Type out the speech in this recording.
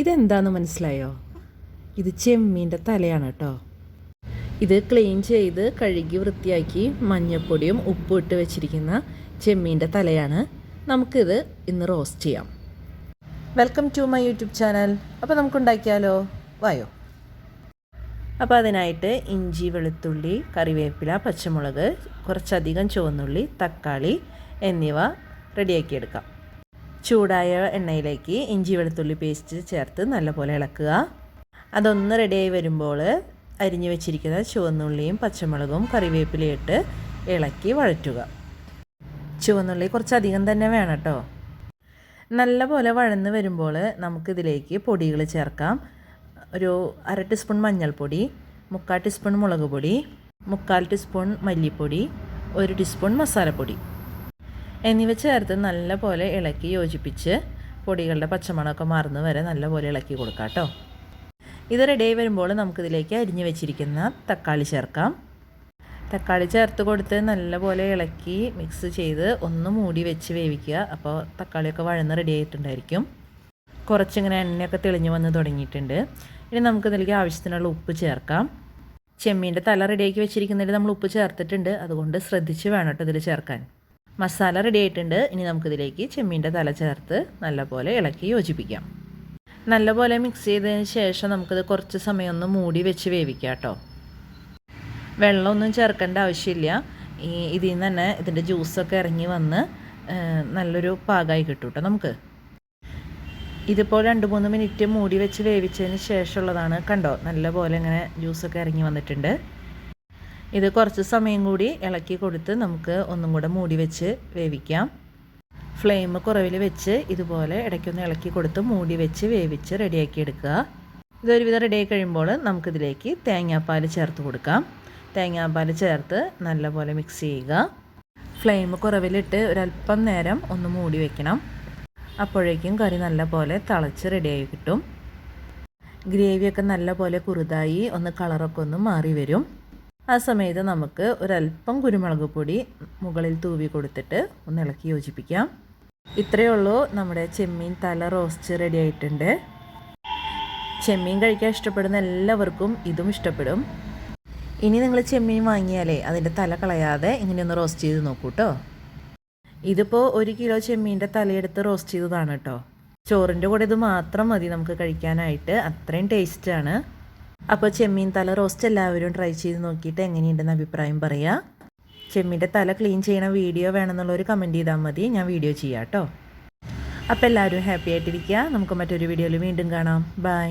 ഇതെന്താന്ന് മനസ്സിലായോ? ഇത് ചെമ്മീന്റെ തലയാണ് കേട്ടോ ഇത് ക്ലീൻ ചെയ്ത് കഴുകി വൃത്തിയാക്കി മഞ്ഞൾപ്പൊടിയും ഉപ്പും ഇട്ട് വെച്ചിരിക്കുന്ന ചെമ്മീന്റെ തലയാണ്. നമുക്കിത് ഇന്ന് റോസ്റ്റ് ചെയ്യാം. Welcome to my YouTube channel. അപ്പോൾ നമുക്ക് ഉണ്ടാക്കിയാലോ വായോ. അപ്പോൾ അതിനായിട്ട് ഇഞ്ചി വെളുത്തുള്ളി കറിവേപ്പില പച്ചമുളക് കുറച്ചധികം ചുവന്നുള്ളി തക്കാളി എന്നിവ റെഡിയാക്കിയെടുക്കാം. ചൂടായ എണ്ണയിലേക്ക് ഇഞ്ചി വെളുത്തുള്ളി പേസ്റ്റ് ചേർത്ത് നല്ലപോലെ ഇളക്കുക. അതൊന്ന് റെഡിയായി വരുമ്പോൾ അരിഞ്ഞു വെച്ചിരിക്കുന്ന ചുവന്നുള്ളിയും പച്ചമുളകും കറിവേപ്പിലയിട്ട് ഇളക്കി വഴറ്റുക. ചുവന്നുള്ളി കുറച്ചധികം തന്നെ വേണം കേട്ടോ നല്ലപോലെ വഴന്ന് വരുമ്പോൾ നമുക്കിതിലേക്ക് പൊടികൾ ചേർക്കാം. ഒരു അര ടീസ്പൂൺ മഞ്ഞൾപ്പൊടി മുക്കാൽ ടീസ്പൂൺ മുളക് പൊടി മുക്കാൽ ടീസ്പൂൺ മല്ലിപ്പൊടി ഒരു ടീസ്പൂൺ മസാലപ്പൊടി. എന്നിവ ചേർത്ത് നല്ലപോലെ ഇളക്കി യോജിപ്പിച്ച് പൊടികളുടെ പച്ചമണമൊക്കെ മാറുന്ന വരെ നല്ലപോലെ ഇളക്കി കൊടുക്കാം കേട്ടോ. ഇത് റെഡിയായി വരുമ്പോൾ നമുക്കിതിലേക്ക് അരിഞ്ഞു വെച്ചിരിക്കുന്ന തക്കാളി ചേർക്കാം. തക്കാളി ചേർത്ത് കൊടുത്ത് നല്ലപോലെ ഇളക്കി മിക്സ് ചെയ്ത് ഒന്ന് മൂടി വെച്ച് വേവിക്കുക. അപ്പോൾ തക്കാളിയൊക്കെ വഴന്ന് റെഡി ആയിട്ടുണ്ടായിരിക്കും. കുറച്ചിങ്ങനെ എണ്ണയൊക്കെ തെളിഞ്ഞു വന്ന് തുടങ്ങിയിട്ടുണ്ട്. ഇനി നമുക്കിതിലേക്ക് ആവശ്യത്തിനുള്ള ഉപ്പ് ചേർക്കാം. ചെമ്മീന്റെ തല റെഡിയാക്കി വെച്ചിരിക്കുന്നതിൽ നമ്മൾ ഉപ്പ് ചേർത്തിട്ടുണ്ട്. അതുകൊണ്ട് ശ്രദ്ധിച്ച് വേണം കേട്ടോ ഇതിൽ ചേർക്കാൻ. മസാല റെഡി ആയിട്ടുണ്ട്. ഇനി നമുക്കിതിലേക്ക് ചെമ്മീന്റെ തല ചേർത്ത് നല്ലപോലെ ഇളക്കി യോജിപ്പിക്കാം. നല്ലപോലെ മിക്സ് ചെയ്തതിന് ശേഷം നമുക്കിത് കുറച്ച് സമയം ഒന്ന് മൂടി വെച്ച് വേവിക്കാം കേട്ടോ. വെള്ളമൊന്നും ചേർക്കേണ്ട ആവശ്യമില്ല. ഈ ഇതിൽ നിന്ന് തന്നെ ഇതിന്റെ ജ്യൂസൊക്കെ ഇറങ്ങി വന്ന് നല്ലൊരു പാകമായി കിട്ടും കേട്ടോ നമുക്ക്. ഇതിപ്പോൾ രണ്ട് മൂന്ന് മിനിറ്റ് മൂടി വെച്ച് വേവിച്ചതിന് ശേഷമുള്ളതാണ് കണ്ടോ? നല്ലപോലെ ഇങ്ങനെ ജ്യൂസൊക്കെ ഇറങ്ങി വന്നിട്ടുണ്ട്. ഇത് കുറച്ച് സമയം കൂടി ഇളക്കി കൊടുത്ത് നമുക്ക് ഒന്നും കൂടെ മൂടി വെച്ച് വേവിക്കാം. ഫ്ലെയിം കുറവിൽ വെച്ച് ഇതുപോലെ ഇടയ്ക്കൊന്ന് ഇളക്കി കൊടുത്ത് മൂടി വെച്ച് വേവിച്ച് റെഡിയാക്കി എടുക്കുക. ഇതൊരുവിധം റെഡിയായി കഴിയുമ്പോൾ നമുക്കിതിലേക്ക് തേങ്ങാപ്പാൽ ചേർത്ത് കൊടുക്കാം. തേങ്ങാപ്പാൽ ചേർത്ത് നല്ലപോലെ മിക്സ് ചെയ്യുക. ഫ്ലെയിം കുറവിലിട്ട് ഒരല്പം നേരം ഒന്ന് മൂടി വെക്കണം. അപ്പോഴേക്കും കറി നല്ലപോലെ തിളച്ച് റെഡിയായി കിട്ടും. ഗ്രേവിയൊക്കെ നല്ലപോലെ കുറുതായി ഒന്ന് കളറൊക്കെ ഒന്ന് മാറി വരും. ആ സമയത്ത് നമുക്ക് ഒരല്പം കുരുമുളക് പൊടി മുകളിൽ തൂവി കൊടുത്തിട്ട് ഒന്ന് ഇളക്കി യോജിപ്പിക്കാം. ഇത്രയേ ഉള്ളൂ നമ്മുടെ ചെമ്മീൻ തല റോസ്റ്റ് റെഡി ആയിട്ടുണ്ട്. ചെമ്മീൻ കഴിക്കാൻ ഇഷ്ടപ്പെടുന്ന എല്ലാവർക്കും ഇതും ഇഷ്ടപ്പെടും. ഇനി നിങ്ങൾ ചെമ്മീൻ വാങ്ങിയാലേ അതിന്റെ തല കളയാതെ ഇങ്ങനെയൊന്ന് റോസ്റ്റ് ചെയ്ത് നോക്കൂ കേട്ടോ ഇതിപ്പോൾ ഒരു കിലോ ചെമ്മീന്റെ തലയെടുത്ത് റോസ്റ്റ് ചെയ്തതാണ് കേട്ടോ ചോറിന്റെ കൂടെ ഇത് മാത്രം മതി നമുക്ക് കഴിക്കാനായിട്ട്. അത്രയും ടേസ്റ്റാണ് അപ്പോൾ ചെമ്മീൻ തല റോസ്റ്റ് എല്ലാവരും ട്രൈ ചെയ്ത് നോക്കിയിട്ട് എങ്ങനെയുണ്ടെന്ന് അഭിപ്രായം പറയുക ചെമ്മീന്റെ തല ക്ലീൻ ചെയ്യണ വീഡിയോ വേണമെന്നുള്ളൊരു കമന്റ് ചെയ്താൽ മതി. ഞാൻ വീഡിയോ ചെയ്യാം കേട്ടോ അപ്പോൾ എല്ലാവരും ഹാപ്പി ആയിട്ടിരിക്കുക നമുക്ക് മറ്റൊരു വീഡിയോയിൽ വീണ്ടും കാണാം. ബൈ